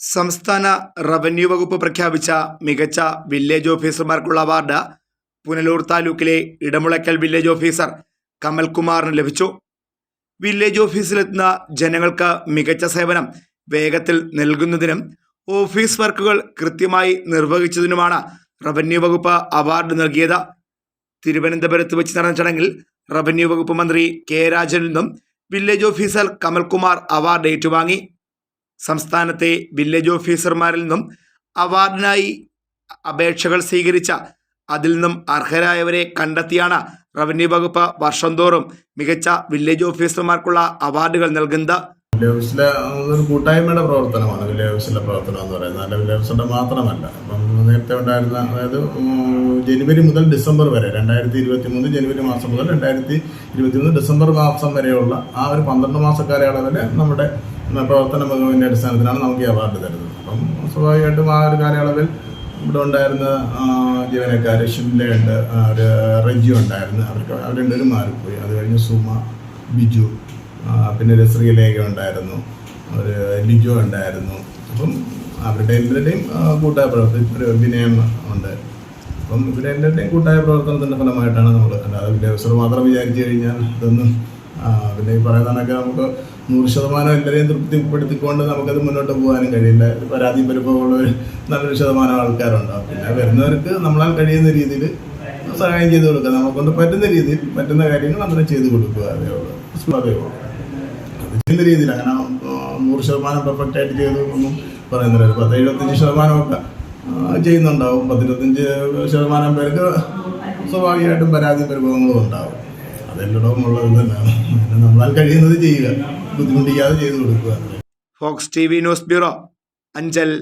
സംസ്ഥാന റവന്യൂ വകുപ്പ് പ്രഖ്യാപിച്ച മികച്ച വില്ലേജ് ഓഫീസർമാർക്കുള്ള അവാർഡ് പുനലൂർ താലൂക്കിലെ ഇടമുളയ്ക്കൽ വില്ലേജ് ഓഫീസർ കമൽകുമാറിന് ലഭിച്ചു. വില്ലേജ് ഓഫീസിലെത്തുന്ന ജനങ്ങൾക്ക് മികച്ച സേവനം വേഗത്തിൽ നൽകുന്നതിനും ഓഫീസ് വർക്കുകൾ കൃത്യമായി നിർവഹിച്ചതിനുമാണ് റവന്യൂ വകുപ്പ് അവാർഡ് നൽകിയത്. തിരുവനന്തപുരത്ത് വെച്ച് നടന്ന ചടങ്ങിൽ റവന്യൂ വകുപ്പ് മന്ത്രി കെ രാജനിൽ നിന്നും വില്ലേജ് ഓഫീസർ കമൽകുമാർ അവാർഡ് ഏറ്റുവാങ്ങി. സംസ്ഥാനത്തെ വില്ലേജ് ഓഫീസർമാരിൽ നിന്നും അവാർഡിനായി അപേക്ഷകൾ സ്വീകരിച്ച അതിൽ നിന്നും അർഹരായവരെ കണ്ടെത്തിയാണ് റവന്യൂ വകുപ്പ് വർഷം തോറും മികച്ച വില്ലേജ് ഓഫീസർമാർക്കുള്ള അവാർഡുകൾ നൽകുന്നത്. വില്ലേജ് ഓഫീസിലെ ഒരു കൂട്ടായ്മയുടെ പ്രവർത്തനമാണ്. വില്ലേജ് ഓഫീസിലെ പ്രവർത്തനം എന്ന് പറയുന്നത്. അല്ല മാത്രമല്ല. അപ്പം നേരത്തെ ഉണ്ടായിരുന്ന അതായത് ജനുവരി മുതൽ ഡിസംബർ വരെ രണ്ടായിരത്തി ഇരുപത്തി മൂന്ന് ജനുവരി മാസം മുതൽ രണ്ടായിരത്തി ഇരുപത്തി മൂന്ന് ഡിസംബർ മാസം വരെയുള്ള ആ ഒരു പന്ത്രണ്ട് മാസ കാലയളവിൽ നമ്മുടെ പ്രവർത്തന മികവിന്റെ അടിസ്ഥാനത്തിലാണ് നമുക്ക് ഈ അവാർഡ് തരുന്നത്. അപ്പം സ്വാഭാവികമായിട്ടും ആ ഒരു കാലയളവിൽ ഇവിടെ ഉണ്ടായിരുന്ന ജീവനക്കാർ ഷിംല ഉണ്ട് ഒരു റെജി ഉണ്ടായിരുന്നു. അവർക്ക് അവർ രണ്ടുപേരും മാറിപ്പോയി. അത് കഴിഞ്ഞ് സുമ ബിജു പിന്നെ ഒരു ശ്രീലേഖ ഉണ്ടായിരുന്നു. ഒരു ലിജു ഉണ്ടായിരുന്നു. അപ്പം അവരുടെ എല്ലാവരുടെയും കൂട്ടായ പ്രവർത്തനം ഒരു വിനയം ഉണ്ട്. അപ്പം ഇവരെ എല്ലാവരുടെയും കൂട്ടായ പ്രവർത്തനത്തിന്റെ ഫലമായിട്ടാണ് നമ്മൾ അല്ലാതെ വിദ്യാഭ്യാസം മാത്രം വിചാരിച്ചു കഴിഞ്ഞാൽ ഇതൊന്നും പിന്നെ ഈ പറയുന്നതൊക്കെ നമുക്ക് നൂറ് ശതമാനം എല്ലാവരെയും തൃപ്തിപ്പെടുത്തിക്കൊണ്ട് നമുക്കത് മുന്നോട്ട് പോകാനും കഴിയില്ല. പരാതി പരിഭവമുള്ള ഒരു നല്ലൊരു ശതമാനം ആൾക്കാരുണ്ടാവും പിന്നെ വരുന്നവർക്ക് നമ്മളാൽ കഴിയുന്ന രീതിയിൽ സഹായം ചെയ്ത് കൊടുക്കുക. നമ്മളെ കൊണ്ട് പറ്റുന്ന രീതിയിൽ പറ്റുന്ന കാര്യങ്ങൾ അങ്ങനെ ചെയ്ത് കൊടുക്കുക അതേ ഉള്ളൂ. രീതിയിൽ അങ്ങനെ നൂറ് ശതമാനം പെർഫെക്റ്റ് ആയിട്ട് ചെയ്തു ഒന്നും പറയുന്നില്ല. പത്ത് എഴുപത്തഞ്ച് ശതമാനമൊക്കെ ചെയ്യുന്നുണ്ടാവും. പത്തിരുപത്തഞ്ച് ശതമാനം പേർക്ക് സ്വാഭാവികമായിട്ടും പരാതി പരിഭവങ്ങളും ഉണ്ടാവും. അതെല്ലാം ഉള്ളത് തന്നെയാണ്. പിന്നെ കഴിയുന്നത് ചെയ്യുക ബുദ്ധിമുട്ടിക്കാതെ ചെയ്തു കൊടുക്കുക. Fox T V news bureau Anchal.